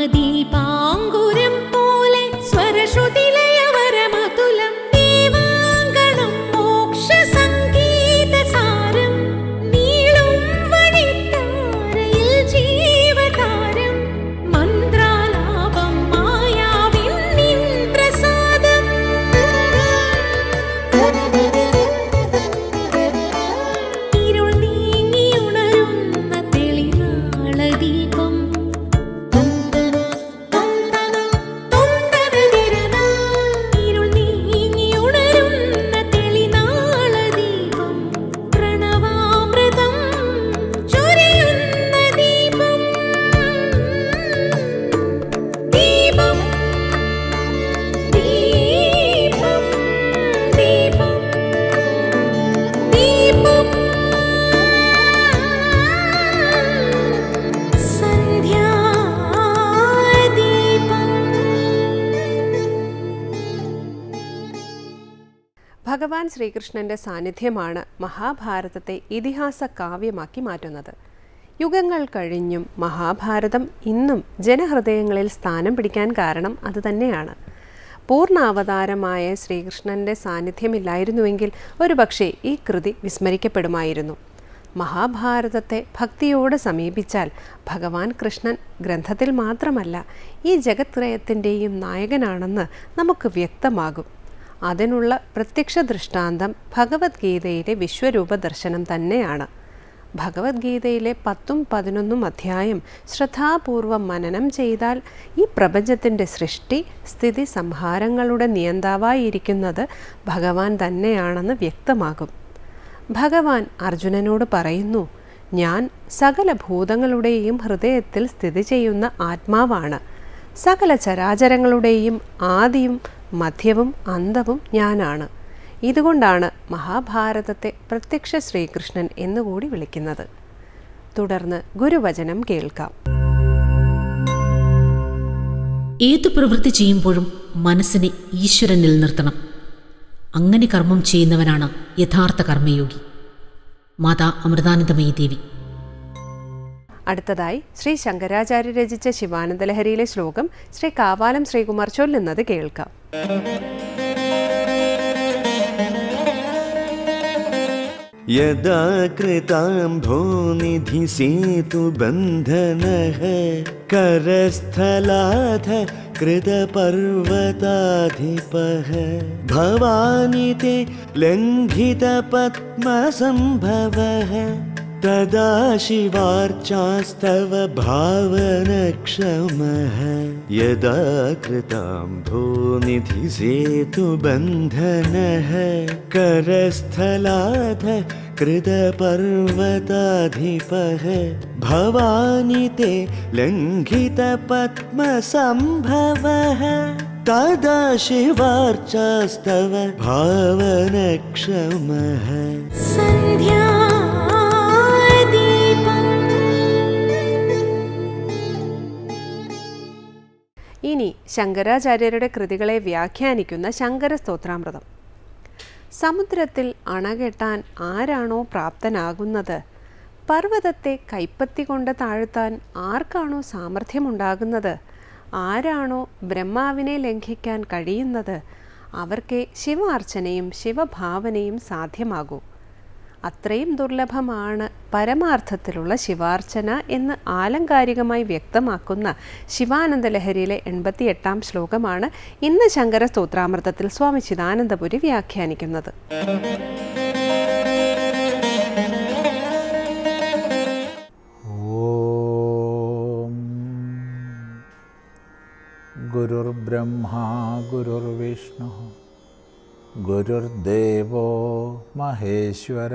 நாமதீபா ശ്രീകൃഷ്ണന്റെ സാന്നിധ്യമാണ് മഹാഭാരതത്തെ ഇതിഹാസ കാവ്യമാക്കി മാറ്റുന്നത്. യുഗങ്ങൾ കഴിഞ്ഞും മഹാഭാരതം ഇന്നും ജനഹൃദയങ്ങളിൽ സ്ഥാനം പിടിക്കാൻ കാരണം അതുതന്നെയാണ് പൂർണാവതാരമായ ശ്രീകൃഷ്ണന്റെ സാന്നിധ്യമില്ലായിരുന്നുവെങ്കിൽ ഒരുപക്ഷെ ഈ കൃതി വിസ്മരിക്കപ്പെടുമായിരുന്നു. മഹാഭാരതത്തെ ഭക്തിയോട് സമീപിച്ചാൽ ഭഗവാൻ കൃഷ്ണൻ ഗ്രന്ഥത്തിൽ മാത്രമല്ല ഈ ജഗത്രയത്തിന്റെയും നായകനാണെന്ന് നമുക്ക് വ്യക്തമാകും. അതിനുള്ള പ്രത്യക്ഷ ദൃഷ്ടാന്തം ഭഗവത്ഗീതയിലെ വിശ്വരൂപ ദർശനം തന്നെയാണ്. ഭഗവത്ഗീതയിലെ പത്തും പതിനൊന്നും അധ്യായം ശ്രദ്ധാപൂർവം മനനം ചെയ്താൽ ഈ പ്രപഞ്ചത്തിന്റെ സൃഷ്ടി സ്ഥിതി സംഹാരങ്ങളുടെ നിയന്താവായിരിക്കുന്നത് ഭഗവാൻ തന്നെയാണെന്ന് വ്യക്തമാകും. ഭഗവാൻ അർജുനനോട് പറയുന്നു ഞാൻ സകല ഭൂതങ്ങളുടെയും ഹൃദയത്തിൽ സ്ഥിതി ചെയ്യുന്ന ആത്മാവാണ്. സകല ചരാചരങ്ങളുടെയും ആദിയും മധ്യവും അന്തവും ഞാനാണ്. ഇതുകൊണ്ടാണ് മഹാഭാരതത്തെ പ്രത്യക്ഷ ശ്രീകൃഷ്ണൻ എന്നുകൂടി വിളിക്കുന്നത്. തുടർന്ന് ഗുരുവചനം കേൾക്കാം. ഏതു പ്രവൃത്തി ചെയ്യുമ്പോഴും മനസ്സിനെ ഈശ്വരനിൽ നിർത്തണം. അങ്ങനെ കർമ്മം ചെയ്യുന്നവനാണ് യഥാർത്ഥ കർമ്മയോഗി. മാതാ അമൃതാനന്ദമയി ദേവി. അടുത്തതായി ശ്രീ ശങ്കരാചാര്യ രചിച്ച ശിവാനന്ദലഹരിയിലെ ശ്ലോകം ശ്രീ കാവാലം ശ്രീകുമാർ ചൊല്ലുന്നത് കേൾക്കാം यदा कृताम्भोनिधिसेतुबन्धनः करस्थलाथ कृतपर्वताधिपः भवानि ते लङ्घितपद्मसम्भवः तदा शिवार्चास्तव भावनक्षमः। यदा कृताम्भोनिधिसेतुबन्धनः। करस्थलाथ कृतपर्वताधिपः। भवानि ते लङ्घितपद्मसम्भवः। तदा शिवार्चास्तव भावनक्षमः। ഇനി ശങ്കരാചാര്യരുടെ കൃതികളെ വ്യാഖ്യാനിക്കുന്ന ശങ്കര സ്തോത്രാമൃതം സമുദ്രത്തിൽ അണകെട്ടാൻ ആരാണോ പ്രാപ്തനാകുന്നത്? പർവതത്തെ കൈപ്പത്തി കൊണ്ട് താഴ്ത്താൻ ആർക്കാണോ സാമർഥ്യമുണ്ടാകുന്നത്? ആരാണോ ബ്രഹ്മാവിനെ ലംഘിക്കാൻ കഴിയുന്നത്? അവർക്കേ ശിവാർച്ചനയും ശിവഭാവനയും സാധ്യമാകൂ. അത്രയും ദുർലഭമാണ് പരമാർത്ഥത്തിലുള്ള ശിവാർച്ചന എന്ന് ആലങ്കാരികമായി വ്യക്തമാക്കുന്ന ശിവാനന്ദ ലഹരിയിലെ എൺപത്തിയെട്ടാം ശ്ലോകമാണ് ഇന്ന് ശങ്കര സ്തോത്രാമൃതത്തിൽ സ്വാമി ചിദാനന്ദപുരി വ്യാഖ്യാനിക്കുന്നത്. ഗുരുർബ്രഹ്മാ ഗുരുർവിഷ്ണു ഗുരുദേവോ മഹേശ്വര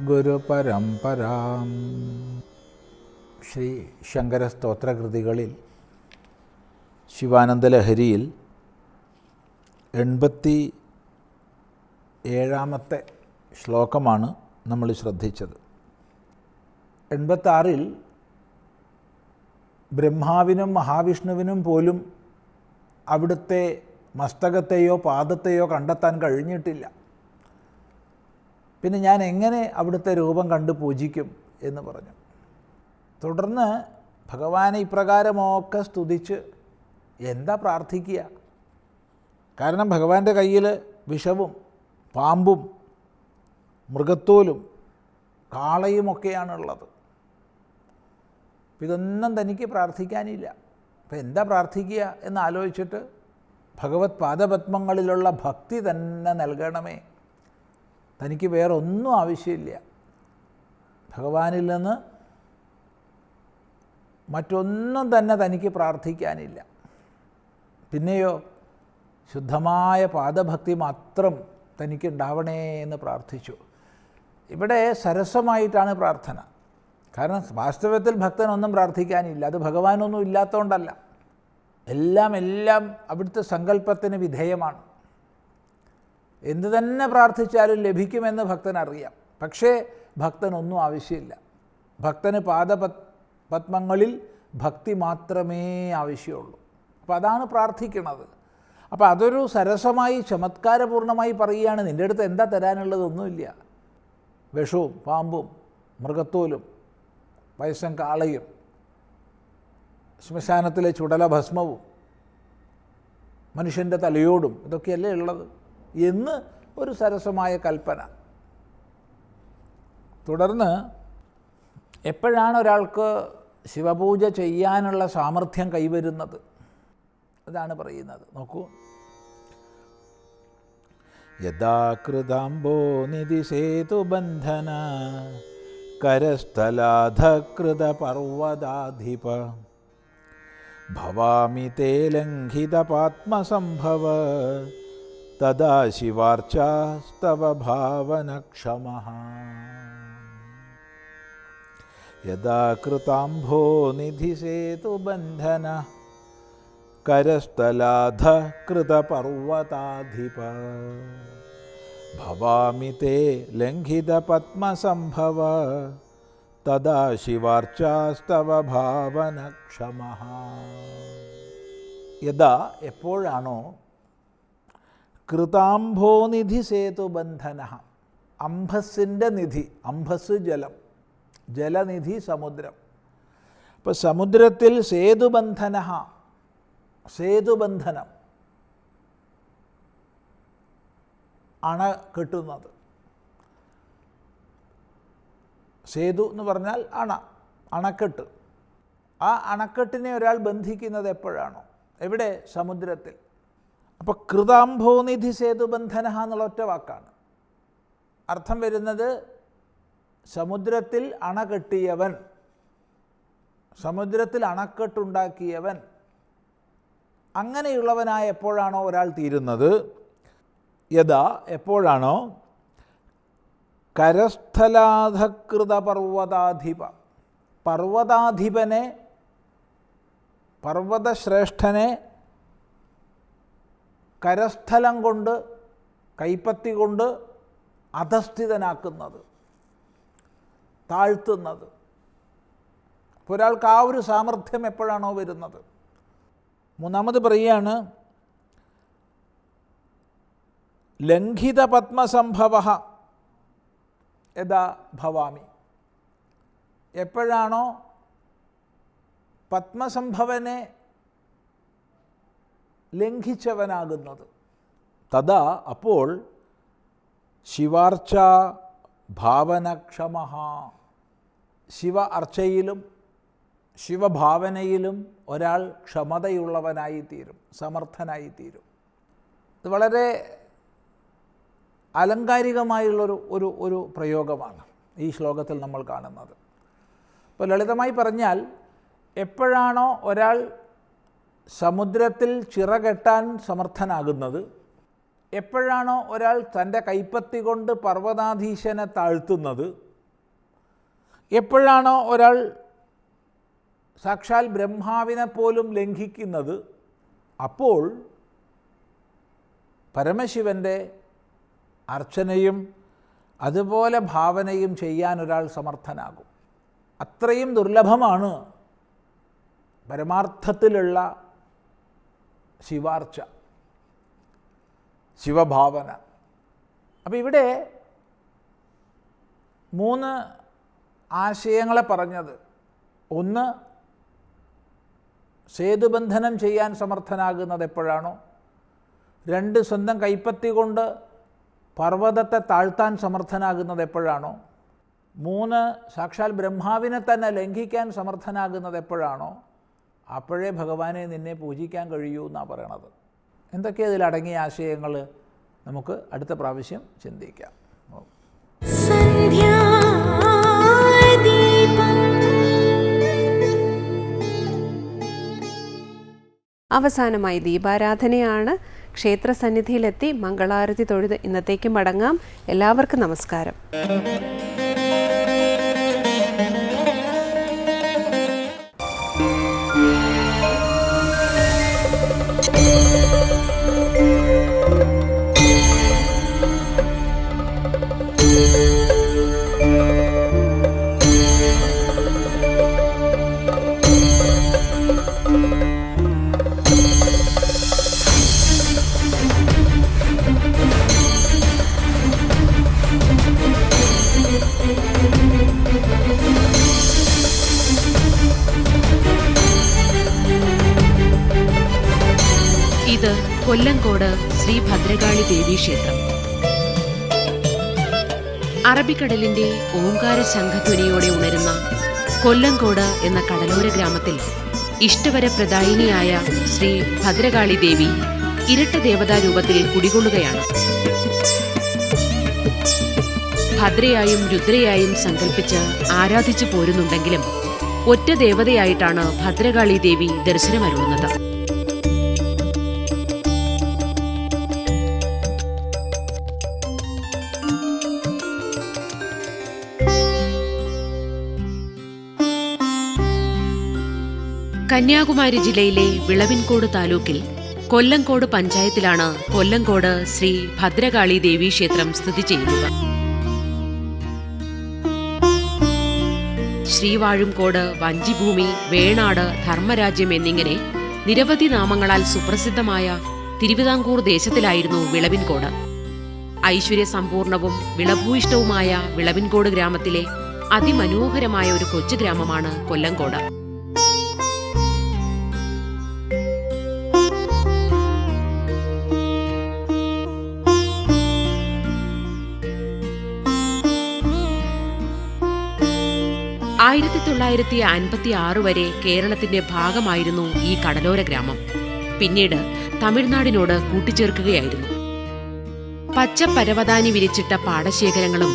ഗുരുപരമ്പരാം. ശ്രീ ശങ്കര സ്തോത്രകൃതികളിൽ ശിവാനന്ദലഹരിയിൽ എൺപത്തി ഏഴാമത്തെ ശ്ലോകമാണ് നമ്മൾ ശ്രദ്ധിച്ചത്. എൺപത്താറിൽ ബ്രഹ്മാവിനും മഹാവിഷ്ണുവിനും പോലും അവിടുത്തെ മസ്തകത്തെയോ പാദത്തെയോ കണ്ടെത്താൻ കഴിഞ്ഞിട്ടില്ല. പിന്നെ ഞാൻ എങ്ങനെ അവിടുത്തെ രൂപം കണ്ട് പൂജിക്കും എന്ന് പറഞ്ഞു. തുടർന്ന് ഭഗവാനെ ഇപ്രകാരമൊക്കെ സ്തുതിച്ച് എന്താ പ്രാർത്ഥിക്കുക? കാരണം ഭഗവാന്റെ കയ്യിൽ വിഷവും പാമ്പും മൃഗത്തോലും കാളയുമൊക്കെയാണുള്ളത്. ഇതൊന്നും തനിക്ക് പ്രാർത്ഥിക്കാനില്ല. അപ്പം എന്താ പ്രാർത്ഥിക്കുക എന്ന് ആലോചിച്ചിട്ട് ഭഗവത് പാദപത്മങ്ങളിലുള്ള ഭക്തി തന്നെ നൽകണമേ. തനിക്ക് വേറെ ഒന്നും ആവശ്യമില്ല. ഭഗവാനിൽ നിന്ന് മറ്റൊന്നും തന്നെ തനിക്ക് പ്രാർത്ഥിക്കാനില്ല. പിന്നെയോ ശുദ്ധമായ പാദഭക്തി മാത്രം തനിക്ക് ഉണ്ടാവണേ എന്ന് പ്രാർത്ഥിച്ചു. ഇവിടെ സരസമായിട്ടാണ് പ്രാർത്ഥന. കാരണം വാസ്തവത്തിൽ ഭക്തനൊന്നും പ്രാർത്ഥിക്കാനില്ല. അത് ഭഗവാനൊന്നും ഇല്ലാത്തതുകൊണ്ടല്ല എല്ലാം എല്ലാം അവിടുത്തെ സങ്കല്പത്തിന് വിധേയമാണ്. എന്തു തന്നെ പ്രാർത്ഥിച്ചാലും ലഭിക്കുമെന്ന് ഭക്തൻ അറിയാം പക്ഷേ ഭക്തനൊന്നും ആവശ്യമില്ല. ഭക്തന് പാദപത് പത്മങ്ങളിൽ ഭക്തി മാത്രമേ ആവശ്യമുള്ളൂ. അപ്പോൾ അതാണ് പ്രാർത്ഥിക്കുന്നത് അപ്പോൾ അതൊരു സരസമായി ചമത്കാരപൂർണമായി പറയുകയാണ്. നിന്റെ അടുത്ത് എന്താ തരാനുള്ളതൊന്നുമില്ല വിഷവും പാമ്പും മൃഗത്തോലും വയസ്സൻ കാളയും ശ്മശാനത്തിലെ ചുടല ഭസ്മവും മനുഷ്യന്റെ തലയോടും ഇതൊക്കെയല്ലേ ഉള്ളത്? എന്ന് ഒരു സരസമായ കൽപ്പന. തുടർന്ന് എപ്പോഴാണ് ഒരാൾക്ക് ശിവപൂജ ചെയ്യാനുള്ള സാമർഥ്യം കൈവരുന്നത്? അതാണ് പറയുന്നത്. നോക്കൂ. യഥാകൃതാംബോ നിധി സേതുബന്ധന കരസ്ഥലാധകൃത പർവതാധിപ ഭവാമി തേ ലംഘിതപാത്മസംഭവ തദാ ശിവാർച്ചാസ്തവ ഭാവനക്ഷമ യഥാ കൃതാംഭോ നിധിസേതുബന്ധന കരസ്ഥലാധ കൃതപർവതാധിപ ഭവാമി തേ ലംഘിതപത്മസംഭവ തദാ ശിവാർച്ചാസ്തവ ഭാവനക്ഷമ യഥാ എപ്പോഴാണോ കൃതാംഭോനിധി സേതുബന്ധന അംഭസിന്റെ നിധി അംഭസ് ജലം ജലനിധി സമുദ്രം. അപ്പോൾ സമുദ്രത്തിൽ സേതുബന്ധന സേതുബന്ധനം അണ കെട്ടുന്നത്. സേതു എന്ന് പറഞ്ഞാൽ അണ അണക്കെട്ട്. ആ അണക്കെട്ടിനെ ഒരാൾ ബന്ധിക്കുന്നത് എപ്പോഴാണോ? എവിടെ? സമുദ്രത്തിൽ. അപ്പോൾ കൃതാംഭോനിധി സേതുബന്ധന എന്നുള്ള ഒറ്റ വാക്കാണ്. അർത്ഥം വരുന്നത് സമുദ്രത്തിൽ അണ കെട്ടിയവൻ സമുദ്രത്തിൽ അണക്കെട്ടുണ്ടാക്കിയവൻ അങ്ങനെയുള്ളവനായ എപ്പോഴാണോ ഒരാൾ തീരുന്നത്? യഥാ എപ്പോഴാണോ? കരസ്ഥലാധകൃത പർവതാധിപ പർവതാധിപനെ പർവതശ്രേഷ്ഠനെ കരസ്ഥലം കൊണ്ട് കൈപ്പത്തി കൊണ്ട് അധസ്ഥിതനാക്കുന്നത് താഴ്ത്തുന്നത്. അപ്പോൾ ഒരാൾക്ക് ആ ഒരു സാമർഥ്യം എപ്പോഴാണോ വരുന്നത്? മൂന്നാമത് പറയുകയാണ് ലംഘിത പത്മസംഭവ യഥാ ഭവാമി. എപ്പോഴാണോ പത്മസംഭവനെ ലംഘിച്ചവനാകുന്നത്. തഥാ അപ്പോൾ ശിവാർച്ച ഭാവനക്ഷമ ശിവ അർച്ചയിലും ശിവഭാവനയിലും ഒരാൾ ക്ഷമതയുള്ളവനായിത്തീരും സമർത്ഥനായിത്തീരും. ഇത് വളരെ അലങ്കാരികമായുള്ളൊരു ഒരു ഒരു പ്രയോഗമാണ് ഈ ശ്ലോകത്തിൽ നമ്മൾ കാണുന്നത്. ഇപ്പോൾ ലളിതമായി പറഞ്ഞാൽ എപ്പോഴാണോ ഒരാൾ സമുദ്രത്തിൽ ചിറകെട്ടാൻ സമർത്ഥനാകുന്നത് എപ്പോഴാണോ ഒരാൾ തന്റെ കൈപ്പത്തി കൊണ്ട് പർവതാധീശനെ താഴ്ത്തുന്നത്? എപ്പോഴാണോ ഒരാൾ സാക്ഷാൽ ബ്രഹ്മാവിനെ പോലും ലംഘിക്കുന്നത്? അപ്പോൾ പരമശിവന്റെ അർച്ചനയും അതുപോലെ ഭാവനയും ചെയ്യാൻ ഒരാൾ സമർത്ഥനാകും. അത്രയും ദുർലഭമാണ് പരമാർത്ഥത്തിലുള്ള ശിവാർച്ച ശിവഭാവന. അപ്പോൾ ഇവിടെ മൂന്ന് ആശയങ്ങളെ പറഞ്ഞത്. ഒന്ന് സേതുബന്ധനം ചെയ്യാൻ സമർത്ഥനാകുന്നത് എപ്പോഴാണോ? രണ്ട് സ്വന്തം കൈപ്പത്തി കൊണ്ട് പർവതത്തെ താഴ്ത്താൻ സമർത്ഥനാകുന്നത് എപ്പോഴാണോ? മൂന്ന് സാക്ഷാൽ ബ്രഹ്മാവിനെ തന്നെ ലംഘിക്കാൻ സമർത്ഥനാകുന്നത് എപ്പോഴാണോ? അപ്പോഴേ ഭഗവാനെ നിന്നെ പൂജിക്കാൻ കഴിയൂ എന്നാണ് പറയണത്. എന്തൊക്കെയാണ് ഇതിലടങ്ങിയ ആശയങ്ങൾ? നമുക്ക് അടുത്ത പ്രാവശ്യം ചിന്തിക്കാം. അവസാനമായി ദീപാരാധനയാണ്. ക്ഷേത്ര സന്നിധിയിലെത്തി മംഗളാരതി തൊഴുത് ഇന്നത്തേക്ക് മടങ്ങാം. എല്ലാവർക്കും നമസ്കാരം. കൊല്ലങ്കോട് ശ്രീ ഭദ്രകാളി ദേവി ക്ഷേത്രം. അറബിക്കടലിന്റെ ഓങ്കാര ശംഖധ്വനിയോടെ ഉണരുന്ന കൊല്ലങ്കോട് എന്ന കടലോര ഗ്രാമത്തിൽ ഇഷ്ടവരപ്രദായിനിയായ ശ്രീ ഭദ്രകാളി ദേവി ഇരട്ട ദേവതാ രൂപത്തിൽ കുടികൊള്ളുകയാണ്. ഭദ്രയായും രുദ്രയായും സങ്കല്പിച്ച് ആരാധിച്ചു പോരുന്നുണ്ടെങ്കിലും ഒറ്റ ദേവതയായിട്ടാണ് ഭദ്രകാളി ദേവി ദർശനമരുളുന്നത്. കന്യാകുമാരി ജില്ലയിലെ വിളവിൻകോട് താലൂക്കിൽ കൊല്ലങ്കോട് പഞ്ചായത്തിലാണ് കൊല്ലങ്കോട് ശ്രീ ഭദ്രകാളി ദേവീ ക്ഷേത്രം സ്ഥിതി ചെയ്യുന്നത്. ശ്രീവാഴുംകോട് വഞ്ചിഭൂമി വേണാട് ധർമ്മരാജ്യം എന്നിങ്ങനെ നിരവധി നാമങ്ങളാൽ സുപ്രസിദ്ധമായ തിരുവിതാംകൂർ ദേശത്തിലായിരുന്നു വിളവിൻകോട്. ഐശ്വര്യസമ്പൂർണവും വിളഭൂയിഷ്ടവുമായ വിളവിൻകോട് ഗ്രാമത്തിലെ അതിമനോഹരമായ ഒരു കൊച്ചു ഗ്രാമമാണ് കൊല്ലങ്കോട് ആയിരത്തി തൊള്ളായിരത്തി അൻപത്തി ആറ് വരെ കേരളത്തിന്റെ ഭാഗമായിരുന്നു ഈ കടലോര ഗ്രാമം. പിന്നീട് തമിഴ്നാടിനോട് കൂട്ടിച്ചേർക്കുകയായിരുന്നു. പച്ച പരവതാനി വിരിച്ചിട്ട പാടശേഖരങ്ങളും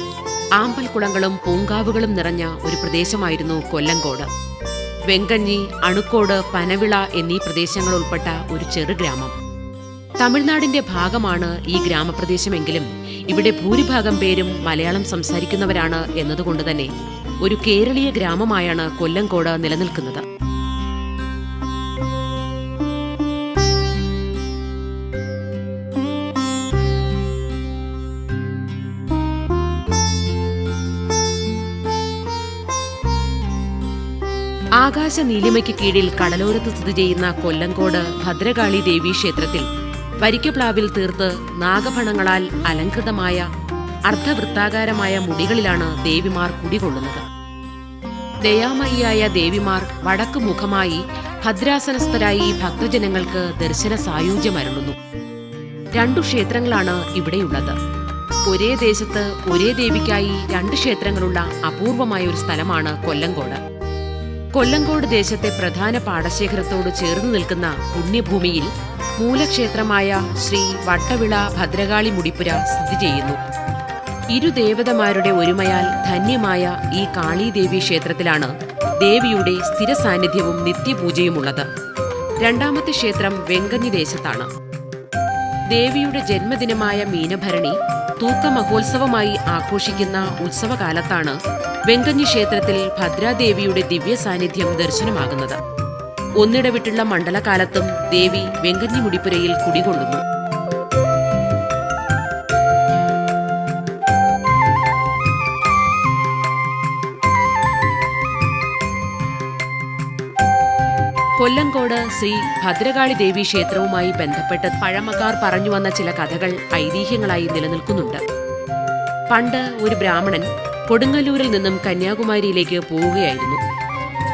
ആമ്പൽക്കുളങ്ങളും പൂങ്കാവുകളും നിറഞ്ഞ ഒരു പ്രദേശമായിരുന്നു കൊല്ലങ്കോട്. വെങ്കഞ്ഞി അണുക്കോട് പനവിള എന്നീ പ്രദേശങ്ങൾ ഉൾപ്പെട്ട ഒരു ചെറു ഗ്രാമം. തമിഴ്നാടിന്റെ ഭാഗമാണ് ഈ ഗ്രാമപ്രദേശമെങ്കിലും ഇവിടെ ഭൂരിഭാഗം പേരും മലയാളം സംസാരിക്കുന്നവരാണ് എന്നതുകൊണ്ട് തന്നെ ഒരു കേരളീയ ഗ്രാമമായാണ് കൊല്ലങ്കോട് നിലനിൽക്കുന്നത്. ആകാശ നീലിമയ്ക്ക് കീഴിൽ കടലോരത്ത് സ്ഥിതി ചെയ്യുന്ന കൊല്ലങ്കോട് ഭദ്രകാളി ദേവീ ക്ഷേത്രത്തിൽ വരിക്കപ്ലാവിൽ തീർത്ത് നാഗഫണങ്ങളാൽ അലങ്കൃതമായ അർദ്ധവൃത്താകാരമായ മുടികളിലാണ് ദേവിമാർ കുടികൊള്ളുന്നത്. ദയാമയിയായ ദേവിമാർ വടക്കുമുഖമായി ഭദ്രാസനസ്ഥരായി ഭക്തജനങ്ങൾക്ക് ദർശന സായുജ്യമരുളുന്നു. രണ്ടു ക്ഷേത്രങ്ങളാണ് ഇവിടെയുള്ളത്. ഒരേ ദേശത്ത് ഒരേ ദേവിക്കായി രണ്ട് ക്ഷേത്രങ്ങളുള്ള അപൂർവമായ ഒരു സ്ഥലമാണ് കൊല്ലങ്കോട്. കൊല്ലങ്കോട് ദേശത്തെ പ്രധാന പാടശേഖരത്തോട് ചേർന്ന് നിൽക്കുന്ന പുണ്യഭൂമിയിൽ മൂലക്ഷേത്രമായ ശ്രീ വട്ടവിള ഭദ്രകാളി മുടിപ്പുര സ്ഥിതി ചെയ്യുന്നു. ഇരു ദേവതമാരുടെ ഒരുമയാൽ ധന്യമായ ഈ കാളീദേവി ക്ഷേത്രത്തിലാണ് ദേവിയുടെ സ്ഥിര സാന്നിധ്യവും നിത്യപൂജയുമുള്ളത്. രണ്ടാമത്തെ ക്ഷേത്രം വെങ്കഞ്ഞി ദേശത്താണ്. ദേവിയുടെ ജന്മദിനമായ മീനഭരണി തൂക്ക മഹോത്സവമായി ആഘോഷിക്കുന്ന ഉത്സവകാലത്താണ് വെങ്കഞ്ഞി ക്ഷേത്രത്തിൽ ഭദ്രാദേവിയുടെ ദിവ്യ സാന്നിധ്യം ദർശനമാകുന്നത്. ഒന്നിടവിട്ടുള്ള മണ്ഡലകാലത്തും ദേവി വെങ്കഞ്ഞി മുടിപ്പുരയിൽ കുടികൊള്ളുന്നു. കൊല്ലങ്കോട് ശ്രീ ഭദ്രകാളി ദേവി ക്ഷേത്രവുമായി ബന്ധപ്പെട്ട് പഴമക്കാർ പറഞ്ഞു വന്ന ചില കഥകൾ ഐതിഹ്യങ്ങളായി നിലനിൽക്കുന്നുണ്ട്. പണ്ട് ഒരു ബ്രാഹ്മണൻ കൊടുങ്ങല്ലൂരിൽ നിന്നും കന്യാകുമാരിയിലേക്ക് പോവുകയായിരുന്നു.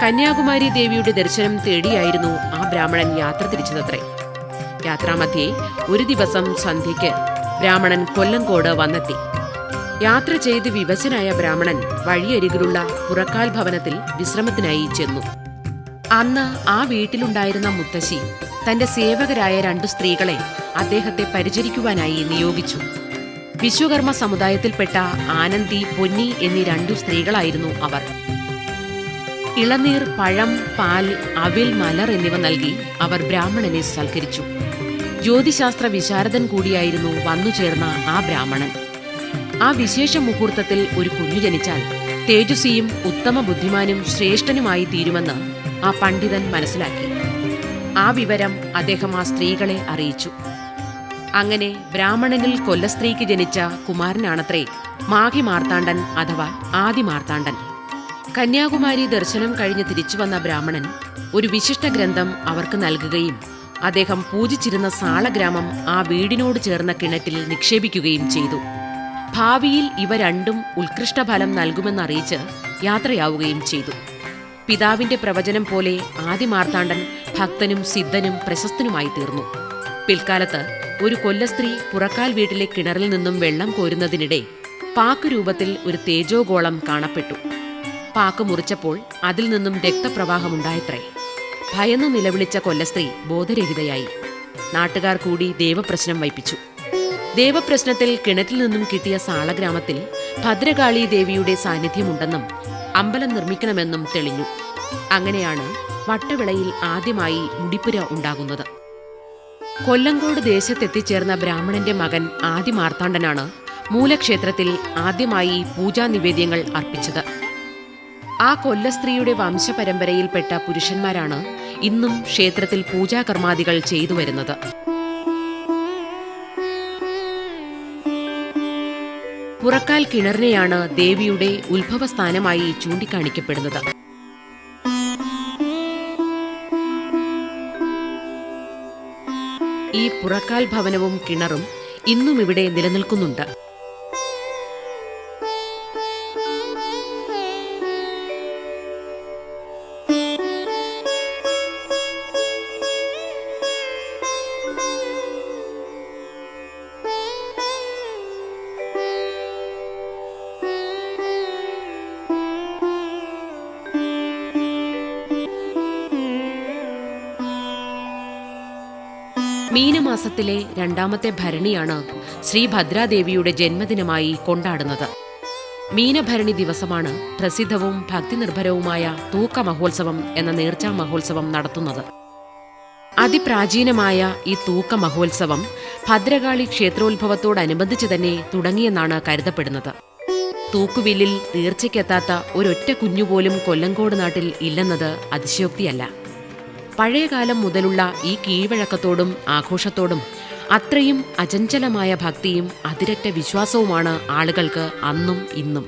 കന്യാകുമാരി ദേവിയുടെ ദർശനം തേടിയായിരുന്നു ആ ബ്രാഹ്മണൻ യാത്ര തിരിച്ചതത്രേ. യാത്രാമധ്യേ ഒരു ദിവസം സന്ധ്യയ്ക്ക് ബ്രാഹ്മണൻ കൊല്ലങ്കോട് വന്നെത്തി. യാത്ര ചെയ്ത് വിവശനായ ബ്രാഹ്മണൻ വഴിയരികിലുള്ള പുറക്കാൽ ഭവനത്തിൽ വിശ്രമത്തിനായി ചെന്നു. അന്ന് ആ വീട്ടിലുണ്ടായിരുന്ന മുത്തശ്ശി തന്റെ സേവകരായ രണ്ടു സ്ത്രീകളെ അദ്ദേഹത്തെ പരിചരിക്കുവാനായി നിയോഗിച്ചു. വിശ്വകർമ്മ സമുദായത്തിൽപ്പെട്ട ആനന്ദി പൊന്നി എന്നീ രണ്ടു സ്ത്രീകളായിരുന്നു അവർ. ഇളനീർ പഴം പാൽ അവിൽ മലർ എന്നിവ നൽകി അവർ ബ്രാഹ്മണനെ സൽക്കരിച്ചു. ജ്യോതിശാസ്ത്ര വിശാരദൻ കൂടിയായിരുന്നു വന്നു ചേർന്ന ആ ബ്രാഹ്മണൻ. ആ വിശേഷ മുഹൂർത്തത്തിൽ ഒരു കുഞ്ഞു ജനിച്ചാൽ തേജസ്വിയും ഉത്തമ ബുദ്ധിമാനും ശ്രേഷ്ഠനുമായി തീരുമെന്ന് ആ പണ്ഡിതൻ മനസ്സിലാക്കി. ആ വിവരം അദ്ദേഹം ആ സ്ത്രീകളെ അറിയിച്ചു. അങ്ങനെ ബ്രാഹ്മണനിൽ കൊല്ല സ്ത്രീക്ക് ജനിച്ച കുമാരനാണത്രേ മാഘി മാർത്താണ്ഡൻ അഥവാ ആദി മാർത്താണ്ഡൻ കന്യാകുമാരി ദർശനം കഴിഞ്ഞ് തിരിച്ചു വന്ന ബ്രാഹ്മണൻ ഒരു വിശിഷ്ട ഗ്രന്ഥം അവർക്ക് നൽകുകയും അദ്ദേഹം പൂജിച്ചിരുന്ന സാളഗ്രാമം ആ വീടിനോട് ചേർന്ന കിണറ്റിൽ നിക്ഷേപിക്കുകയും ചെയ്തു. ഭാവിയിൽ ഇവ രണ്ടും ഉത്കൃഷ്ടഫലം നൽകുമെന്നറിയിച്ച് യാത്രയാവുകയും ചെയ്തു. പിതാവിന്റെ പ്രവചനം പോലെ ആദിമാർത്താണ്ഡൻ ഭക്തനും സിദ്ധനും പ്രശസ്തനുമായി തീർന്നു. പിൽക്കാലത്ത് ഒരു കൊല്ലസ്ത്രീ പുറക്കാൽ വീട്ടിലെ കിണറിൽ നിന്നും വെള്ളം കോരുന്നതിനിടെ പാക്ക് രൂപത്തിൽ ഒരു തേജോഗോളം കാണപ്പെട്ടു. പാക്ക് മുറിച്ചപ്പോൾ അതിൽ നിന്നും രക്തപ്രവാഹമുണ്ടായത്രേ. ഭയന്ന് നിലവിളിച്ച കൊല്ലസ്ത്രീ ബോധരഹിതയായി. നാട്ടുകാർ കൂടി ദേവപ്രശ്നം വൈപ്പിച്ചു. ദേവപ്രശ്നത്തിൽ കിണറ്റിൽ നിന്നും കിട്ടിയ സാളഗ്രാമത്തിൽ ഭദ്രകാളി ദേവിയുടെ സാന്നിധ്യമുണ്ടെന്നും അമ്പലം നിർമ്മിക്കണമെന്നും തെളിഞ്ഞു. അങ്ങനെയാണ് വട്ടവിളയിൽ ആദ്യമായി മുടിപ്പുര ഉണ്ടാകുന്നത്. കൊല്ലങ്കോട് ദേശത്തെത്തിച്ചേർന്ന ബ്രാഹ്മണന്റെ മകൻ ആദിമാർത്താണ്ഡനാണ് മൂലക്ഷേത്രത്തിൽ ആദ്യമായി പൂജാനിവേദ്യങ്ങൾ അർപ്പിച്ചത്. ആ കൊല്ലസ്ത്രീയുടെ വംശപരമ്പരയിൽപ്പെട്ട പുരുഷന്മാരാണ് ഇന്നും ക്ഷേത്രത്തിൽ പൂജാകർമാദികൾ ചെയ്തു വരുന്നത്. പുറക്കാൽ കിണറിനെയാണ് ദേവിയുടെ ഉത്ഭവസ്ഥാനമായി ചൂണ്ടിക്കാണിക്കപ്പെടുന്നത്. ഈ പുറക്കാൽ ഭവനവും കിണറും ഇന്നും ഇവിടെ നിലനിൽക്കുന്നുണ്ട്. മീനമാസത്തിലെ രണ്ടാമത്തെ ഭരണിയാണ് ശ്രീ ഭദ്രാദേവിയുടെ ജന്മദിനമായി കൊണ്ടാടുന്നത്. മീനഭരണി ദിവസമാണ് പ്രസിദ്ധവും ഭക്തിനിർഭരവുമായ തൂക്ക മഹോത്സവം എന്ന നേർച്ചാ മഹോത്സവം നടത്തുന്നത്. അതിപ്രാചീനമായ ഈ തൂക്ക മഹോത്സവം ഭദ്രകാളി ക്ഷേത്രോത്ഭവത്തോടനുബന്ധിച്ച് തന്നെ തുടങ്ങിയെന്നാണ് കരുതപ്പെടുന്നത്. തൂക്കുവില്ലിൽ തീർച്ചയ്ക്കെത്താത്ത ഒരൊറ്റ കുഞ്ഞുപോലും കൊല്ലങ്കോട് നാട്ടിൽ ഇല്ലെന്നത് അതിശയോക്തിയല്ല. പഴയകാലം മുതലുള്ള ഈ കീഴ്വഴക്കത്തോടും ആഘോഷത്തോടും അത്രയും അചഞ്ചലമായ ഭക്തിയും അതിരറ്റ വിശ്വാസവുമാണ് ആളുകൾക്ക് അന്നും ഇന്നും.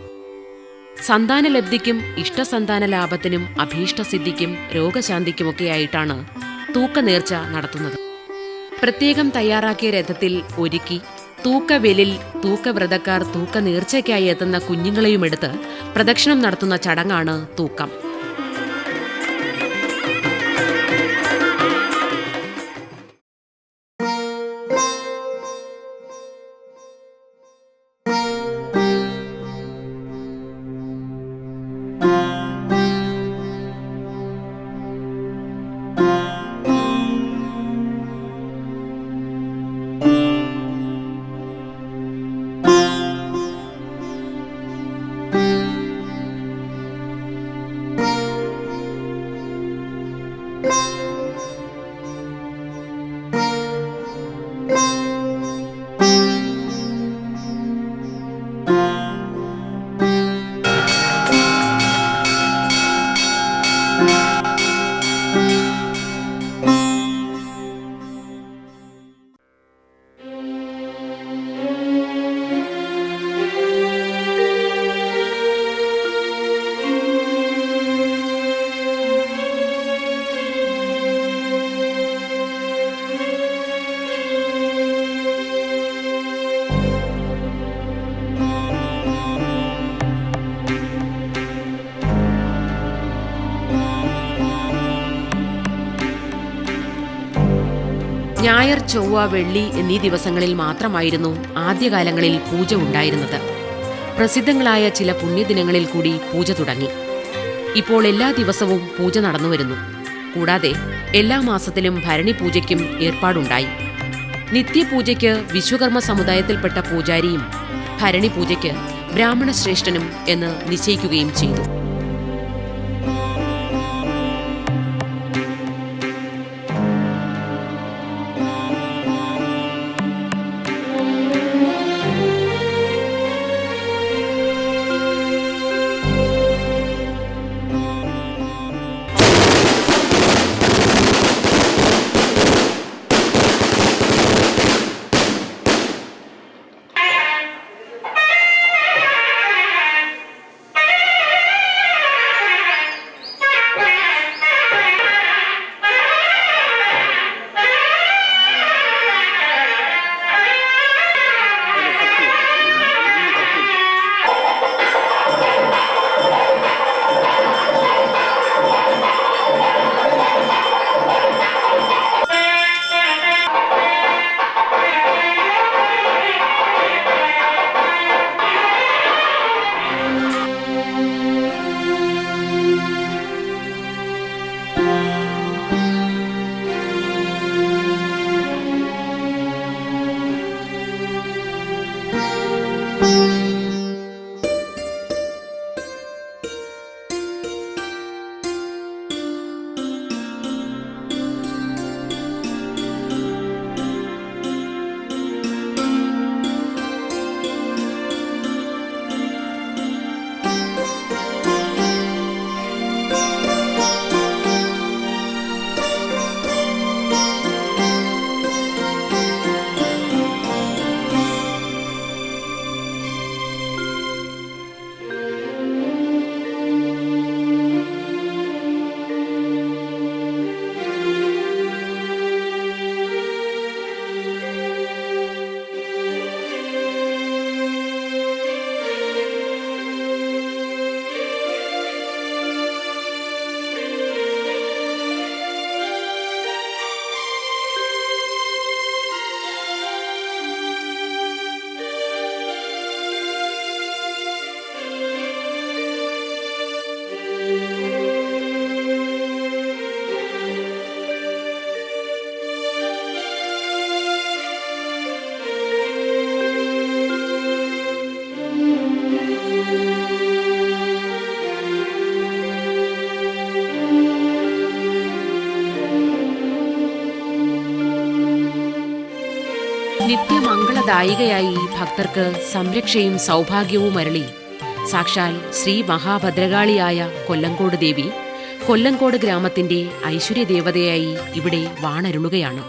സന്താനലബ്ധിക്കും ഇഷ്ടസന്താന ലാഭത്തിനും അഭീഷ്ടസിദ്ധിക്കും രോഗശാന്തിക്കുമൊക്കെയായിട്ടാണ് തൂക്കനേർച്ച നടത്തുന്നത്. പ്രത്യേകം തയ്യാറാക്കിയ രഥത്തിൽ ഒരുക്കി തൂക്കവെലിൽ തൂക്കവ്രതക്കാർ തൂക്ക നേർച്ചയ്ക്കായി എത്തുന്ന കുഞ്ഞുങ്ങളെയുമെടുത്ത് പ്രദക്ഷിണം നടത്തുന്ന ചടങ്ങാണ് തൂക്കം. ചൊവ്വ വെള്ളി എന്നീ ദിവസങ്ങളിൽ മാത്രമായിരുന്നു ആദ്യകാലങ്ങളിൽ പൂജ ഉണ്ടായിരുന്നത്. പ്രസിദ്ധങ്ങളായ ചില പുണ്യദിനങ്ങളിൽ കൂടി പൂജ തുടങ്ങി. ഇപ്പോൾ എല്ലാ ദിവസവും പൂജ നടന്നുവരുന്നു കൂടാതെ എല്ലാ മാസത്തിലും ഭരണി പൂജയ്ക്കും ഏർപ്പാടുണ്ടായി. നിത്യപൂജയ്ക്ക് വിശ്വകർമ്മ സമുദായത്തിൽപ്പെട്ട പൂജാരിയും ഭരണി പൂജയ്ക്ക് ബ്രാഹ്മണ ശ്രേഷ്ഠനും എന്ന് നിശ്ചയിക്കുകയും ചെയ്തു. നിത്യമംഗളദായികയായി ഭക്തർക്ക് സംരക്ഷയും സൗഭാഗ്യവും അരളി. സാക്ഷാൽ ശ്രീ മഹാഭദ്രകാളിയായ കൊല്ലങ്കോട് ദേവി കൊല്ലങ്കോട് ഗ്രാമത്തിന്റെ ഐശ്വര്യ ദേവതയായി ഇവിടെ വാണരുളുകയാണ്